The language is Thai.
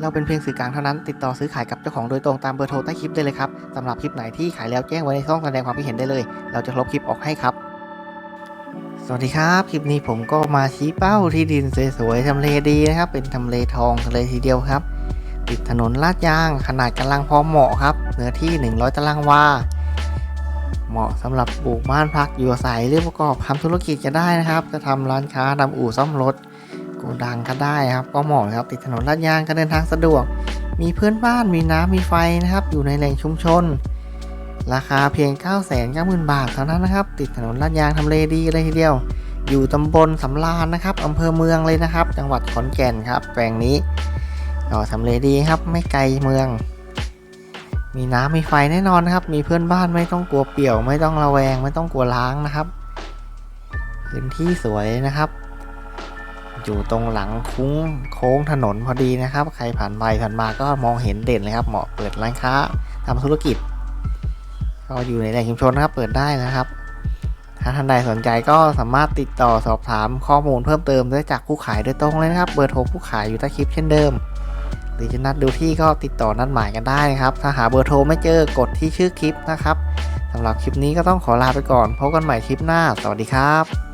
เราเป็นเพียงสื่อกลางเท่านั้น ติดต่อซื้อขายกับเจ้าของโดยตรงตามเบอร์โทรใต้คลิปได้เลยครับสำหรับคลิปไหนที่ขายแล้วแจ้งไว้ในช่องแสดงความคิดเห็นได้เลย เราจะลบคลิปออกให้ครับ สวัสดีครับคลิปนี้ผมก็มาชี้เป้าที่ดินสวยๆทำเลดีนะครับ เป็นทำเลทองเลยทีเดียวครับ ติดถนนลาดยางขนาดกำลังพอเหมาะครับเนื้อที่ 100 ตารางวาเหมาะสำหรับปลูกบ้านพักอยู่อาศัยหรือประกอบทำธุรกิจก็ได้นะครับ จะทำร้านค้าทำอู่ซ่อมรถ กดังก็ได้ครับ ก็เหมาะครับติดถนนลาดยางก็เดินทางสะดวก มีเพื่อนบ้านมีน้ำมีไฟนะครับ อยู่ในแหล่งชุมชน ราคาเพียง 9 9 0 0 0 0 บาทเท่านั้นนะครับ ติดถนนลาดยางทำเลดีเลยทีเดียว อยู่ตำบลสำราญนะครับอำเภอเมืองเลยนะครับ จังหวัดขอนแก่นครับแปลงนี้ก็ทำเลดีครับไม่ไกลเมือง มีน้ำมีไฟแน่นอนนะครับ มีเพื่อนบ้านไม่ต้องกลัวเปี่ยว ไม่ต้องระแวง ไม่ต้องกลัวล้างนะครับพื้นที่สวยนะครับ อยู่ตรงหลังคุ้งโค้งถนนพอดีนะครับ ใครผ่านไปผ่านมาก็มองเห็นเด่นเลยครับ เหมาะเปิดร้านค้าทำธุรกิจ ก็อยู่ในแหล่งชุมชนนะครับ เปิดได้นะครับ ถ้าท่านใดสนใจก็สามารถติดต่อสอบถามข้อมูลเพิ่มเติมได้จากผู้ขายโดยตรงเลยนะครับ เบอร์โทรผู้ขายอยู่ใต้คลิปเช่นเดิม หรือจะนัดดูที่ก็ติดต่อนัดหมายกันได้นะครับ ถ้าหาเบอร์โทรไม่เจอกดที่ชื่อคลิปนะครับสำหรับคลิปนี้ก็ต้องขอลาไปก่อนพบกันใหม่คลิปหน้า สวัสดีครับ